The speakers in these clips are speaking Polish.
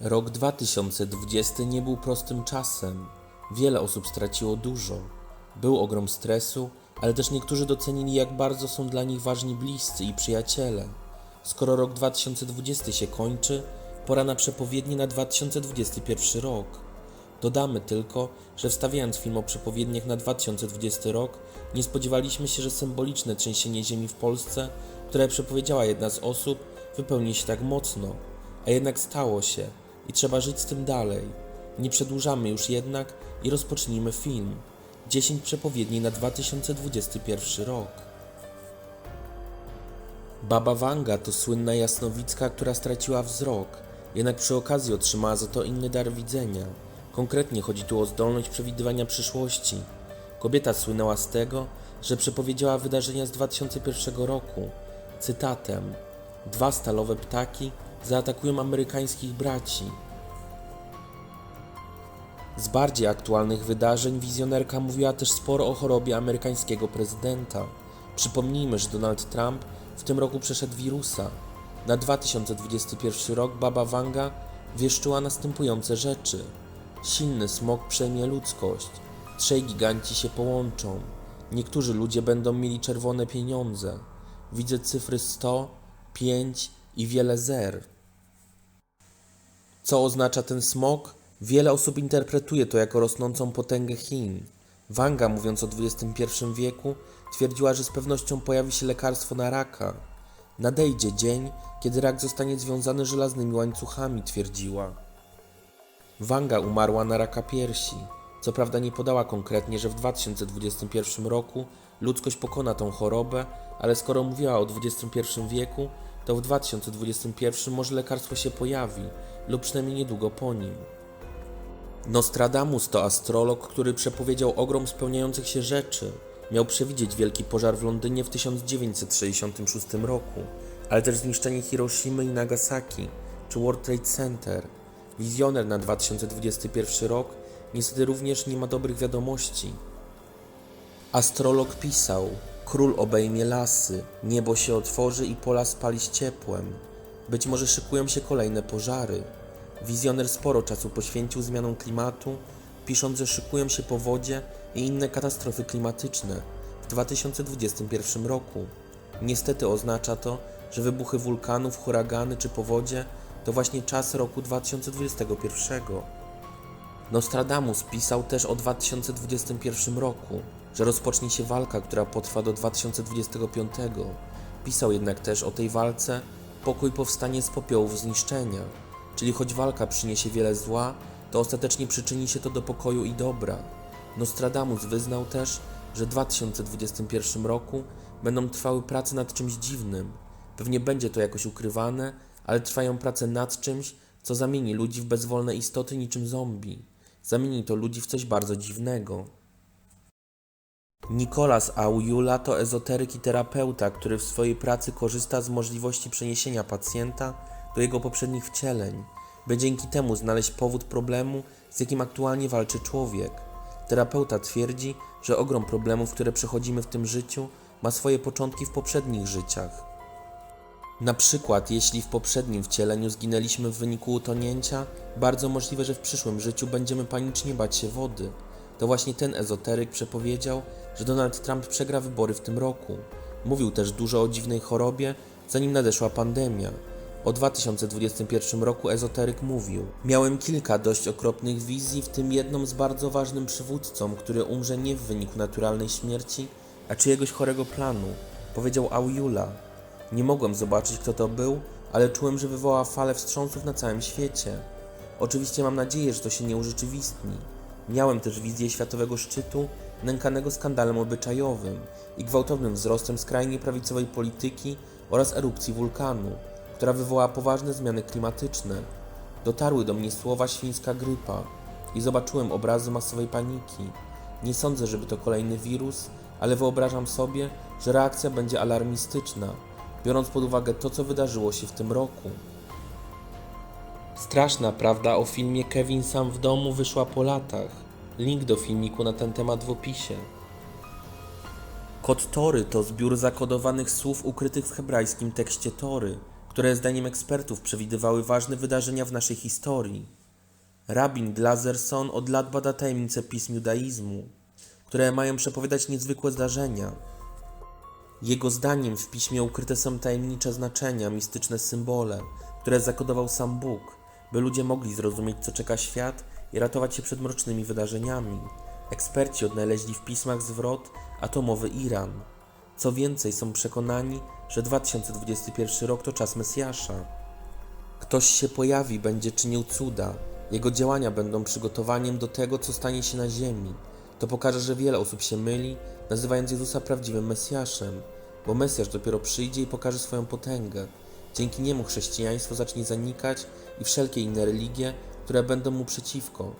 Rok 2020 nie był prostym czasem. Wiele osób straciło dużo. Był ogrom stresu, ale też niektórzy docenili, jak bardzo są dla nich ważni bliscy i przyjaciele. Skoro rok 2020 się kończy, pora na przepowiednie na 2021 rok. Dodamy tylko, że wstawiając film o przepowiedniach na 2020 rok, nie spodziewaliśmy się, że symboliczne trzęsienie ziemi w Polsce, które przepowiedziała jedna z osób, wypełni się tak mocno. A jednak stało się i trzeba żyć z tym dalej. Nie przedłużamy już jednak i rozpocznijmy film. 10 przepowiedni na 2021 rok. Baba Wanga to słynna jasnowicka, która straciła wzrok, jednak przy okazji otrzymała za to inny dar widzenia. Konkretnie chodzi tu o zdolność przewidywania przyszłości. Kobieta słynęła z tego, że przepowiedziała wydarzenia z 2001 roku. Cytatem: Dwa stalowe ptaki zaatakują amerykańskich braci. Z bardziej aktualnych wydarzeń wizjonerka mówiła też sporo o chorobie amerykańskiego prezydenta. Przypomnijmy, że Donald Trump w tym roku przeszedł wirusa. Na 2021 rok Baba Wanga wieszczyła następujące rzeczy. Silny smog przejmie ludzkość. Trzej giganci się połączą. Niektórzy ludzie będą mieli czerwone pieniądze. Widzę cyfry 100, 5 i wiele zer. Co oznacza ten smog? Wiele osób interpretuje to jako rosnącą potęgę Chin. Wanga, mówiąc o XXI wieku, twierdziła, że z pewnością pojawi się lekarstwo na raka. Nadejdzie dzień, kiedy rak zostanie związany żelaznymi łańcuchami, twierdziła. Wanga umarła na raka piersi. Co prawda nie podała konkretnie, że w 2021 roku ludzkość pokona tą chorobę, ale skoro mówiła o XXI wieku, to w 2021 może lekarstwo się pojawi, lub przynajmniej niedługo po nim. Nostradamus to astrolog, który przepowiedział ogrom spełniających się rzeczy. Miał przewidzieć wielki pożar w Londynie w 1966 roku, ale też zniszczenie Hiroshimy i Nagasaki czy World Trade Center. Wizjoner na 2021 rok niestety również nie ma dobrych wiadomości. Astrolog pisał: Król obejmie lasy, niebo się otworzy i pola spali z ciepłem. Być może szykują się kolejne pożary. Wizjoner sporo czasu poświęcił zmianom klimatu, pisząc, że szykują się powodzie i inne katastrofy klimatyczne w 2021 roku. Niestety oznacza to, że wybuchy wulkanów, huragany czy powodzie to właśnie czas roku 2021. Nostradamus pisał też o 2021 roku, że rozpocznie się walka, która potrwa do 2025. Pisał jednak też o tej walce pokój powstanie z popiołów zniszczenia, czyli choć walka przyniesie wiele zła, to ostatecznie przyczyni się to do pokoju i dobra. Nostradamus wyznał też, że w 2021 roku będą trwały prace nad czymś dziwnym. Pewnie będzie to jakoś ukrywane, ale trwają prace nad czymś, co zamieni ludzi w bezwolne istoty niczym zombie. Zamieni to ludzi w coś bardzo dziwnego. Nicolas Aujula to ezoteryk i terapeuta, który w swojej pracy korzysta z możliwości przeniesienia pacjenta do jego poprzednich wcieleń, by dzięki temu znaleźć powód problemu, z jakim aktualnie walczy człowiek. Terapeuta twierdzi, że ogrom problemów, które przechodzimy w tym życiu, ma swoje początki w poprzednich życiach. Na przykład, jeśli w poprzednim wcieleniu zginęliśmy w wyniku utonięcia, bardzo możliwe, że w przyszłym życiu będziemy panicznie bać się wody. To właśnie ten ezoteryk przepowiedział, że Donald Trump przegra wybory w tym roku. Mówił też dużo o dziwnej chorobie, zanim nadeszła pandemia. O 2021 roku ezoteryk mówił: Miałem kilka dość okropnych wizji, w tym jedną z bardzo ważnym przywódcą, który umrze nie w wyniku naturalnej śmierci, a czyjegoś chorego planu, powiedział Aujula. Nie mogłem zobaczyć, kto to był, ale czułem, że wywoła falę wstrząsów na całym świecie. Oczywiście mam nadzieję, że to się nie urzeczywistni. Miałem też wizję światowego szczytu, nękanego skandalem obyczajowym i gwałtownym wzrostem skrajnie prawicowej polityki oraz erupcji wulkanu, która wywołała poważne zmiany klimatyczne. Dotarły do mnie słowa świńska grypa i zobaczyłem obrazy masowej paniki. Nie sądzę, żeby to kolejny wirus, ale wyobrażam sobie, że reakcja będzie alarmistyczna, biorąc pod uwagę to, co wydarzyło się w tym roku. Straszna prawda o filmie Kevin sam w domu wyszła po latach. Link do filmiku na ten temat w opisie. Kod Tory to zbiór zakodowanych słów ukrytych w hebrajskim tekście Tory. które zdaniem ekspertów przewidywały ważne wydarzenia w naszej historii. Rabin Glazerson od lat bada tajemnice pism judaizmu, które mają przepowiadać niezwykłe zdarzenia. Jego zdaniem w piśmie ukryte są tajemnicze znaczenia, mistyczne symbole, które zakodował sam Bóg, by ludzie mogli zrozumieć, co czeka świat i ratować się przed mrocznymi wydarzeniami. Eksperci odnaleźli w pismach zwrot atomowy Iran. Co więcej, są przekonani, że 2021 rok to czas Mesjasza. Ktoś się pojawi, będzie czynił cuda. Jego działania będą przygotowaniem do tego, co stanie się na ziemi. To pokaże, że wiele osób się myli, nazywając Jezusa prawdziwym Mesjaszem, bo Mesjasz dopiero przyjdzie i pokaże swoją potęgę. Dzięki niemu chrześcijaństwo zacznie zanikać i wszelkie inne religie, które będą mu przeciwko.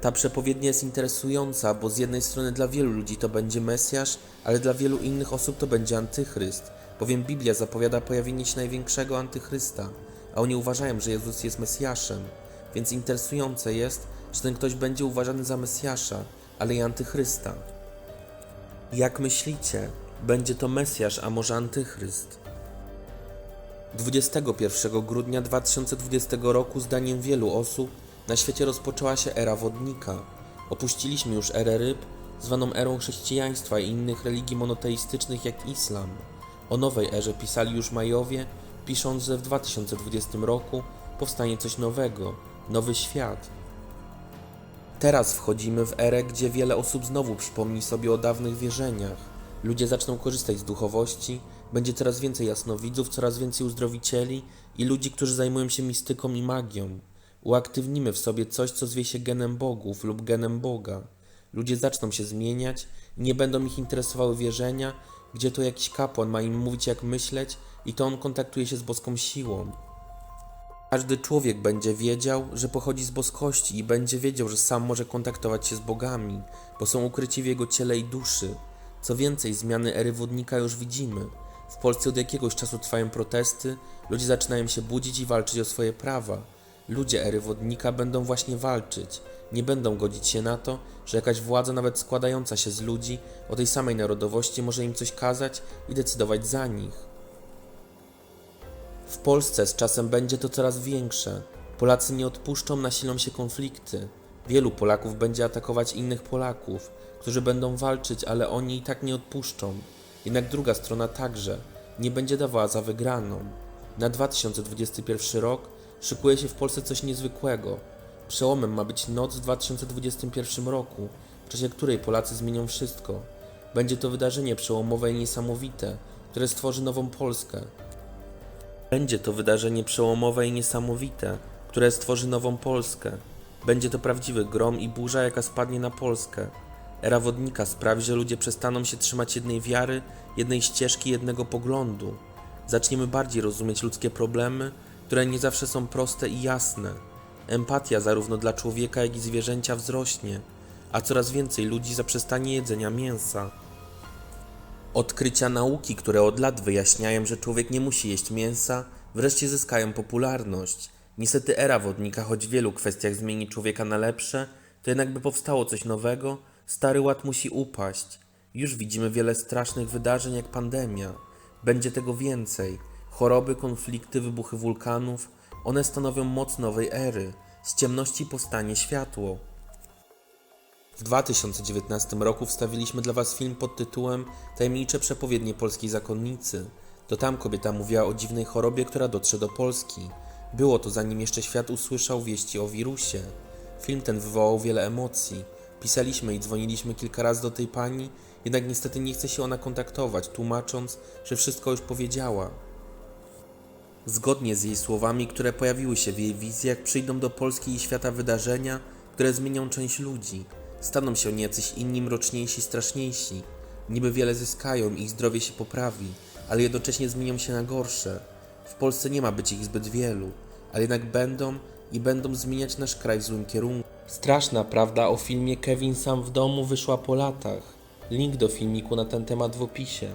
Ta przepowiednia jest interesująca, bo z jednej strony dla wielu ludzi to będzie Mesjasz, ale dla wielu innych osób to będzie Antychryst, bowiem Biblia zapowiada pojawienie się największego Antychrysta, a oni uważają, że Jezus jest Mesjaszem. Więc interesujące jest, że ten ktoś będzie uważany za Mesjasza, ale i Antychrysta. Jak myślicie, będzie to Mesjasz, a może Antychryst? 21 grudnia 2020 roku, zdaniem wielu osób, na świecie rozpoczęła się era wodnika. Opuściliśmy już erę ryb, zwaną erą chrześcijaństwa i innych religii monoteistycznych jak islam. O nowej erze pisali już Majowie, pisząc, że w 2020 roku powstanie coś nowego, nowy świat. Teraz wchodzimy w erę, gdzie wiele osób znowu przypomni sobie o dawnych wierzeniach. Ludzie zaczną korzystać z duchowości, będzie coraz więcej jasnowidzów, coraz więcej uzdrowicieli i ludzi, którzy zajmują się mistyką i magią. Uaktywnimy w sobie coś, co zwie się genem bogów lub genem Boga. Ludzie zaczną się zmieniać, nie będą ich interesowały wierzenia, gdzie to jakiś kapłan ma im mówić jak myśleć i to on kontaktuje się z boską siłą. Każdy człowiek będzie wiedział, że pochodzi z boskości i będzie wiedział, że sam może kontaktować się z bogami, bo są ukryci w jego ciele i duszy. Co więcej, zmiany ery wodnika już widzimy. W Polsce od jakiegoś czasu trwają protesty, ludzie zaczynają się budzić i walczyć o swoje prawa. Ludzie ery wodnika będą właśnie walczyć. Nie będą godzić się na to, że jakaś władza, nawet składająca się z ludzi o tej samej narodowości, może im coś kazać i decydować za nich. W Polsce z czasem będzie to coraz większe. Polacy nie odpuszczą, nasilą się konflikty. Wielu Polaków będzie atakować innych Polaków, którzy będą walczyć, ale oni i tak nie odpuszczą. Jednak druga strona także nie będzie dawała za wygraną. Na 2021 rok szykuje się w Polsce coś niezwykłego. Przełomem ma być noc w 2021 roku, w czasie której Polacy zmienią wszystko. Będzie to wydarzenie przełomowe i niesamowite, które stworzy nową Polskę. Będzie to wydarzenie przełomowe i niesamowite, które stworzy nową Polskę. Będzie to prawdziwy grom i burza, jaka spadnie na Polskę. Era wodnika sprawi, że ludzie przestaną się trzymać jednej wiary, jednej ścieżki, jednego poglądu. Zaczniemy bardziej rozumieć ludzkie problemy, które nie zawsze są proste i jasne. Empatia zarówno dla człowieka, jak i zwierzęcia wzrośnie, a coraz więcej ludzi zaprzestanie jedzenia mięsa. Odkrycia nauki, które od lat wyjaśniają, że człowiek nie musi jeść mięsa, wreszcie zyskają popularność. Niestety era wodnika, choć w wielu kwestiach zmieni człowieka na lepsze, to jednak by powstało coś nowego, stary ład musi upaść. Już widzimy wiele strasznych wydarzeń jak pandemia. Będzie tego więcej. Choroby, konflikty, wybuchy wulkanów, one stanowią moc nowej ery. Z ciemności powstanie światło. W 2019 roku wstawiliśmy dla Was film pod tytułem Tajemnicze przepowiednie polskiej zakonnicy. To tam kobieta mówiła o dziwnej chorobie, która dotrze do Polski. Było to zanim jeszcze świat usłyszał wieści o wirusie. Film ten wywołał wiele emocji. Pisaliśmy i dzwoniliśmy kilka razy do tej pani, jednak niestety nie chce się ona kontaktować, tłumacząc, że wszystko już powiedziała. Zgodnie z jej słowami, które pojawiły się w jej wizjach, przyjdą do Polski i świata wydarzenia, które zmienią część ludzi. Staną się oni jacyś inni mroczniejsi, straszniejsi. Niby wiele zyskają, ich zdrowie się poprawi, ale jednocześnie zmienią się na gorsze. W Polsce nie ma być ich zbyt wielu, ale jednak będą i będą zmieniać nasz kraj w złym kierunku. Straszna prawda o filmie Kevin sam w domu wyszła po latach. Link do filmiku na ten temat w opisie.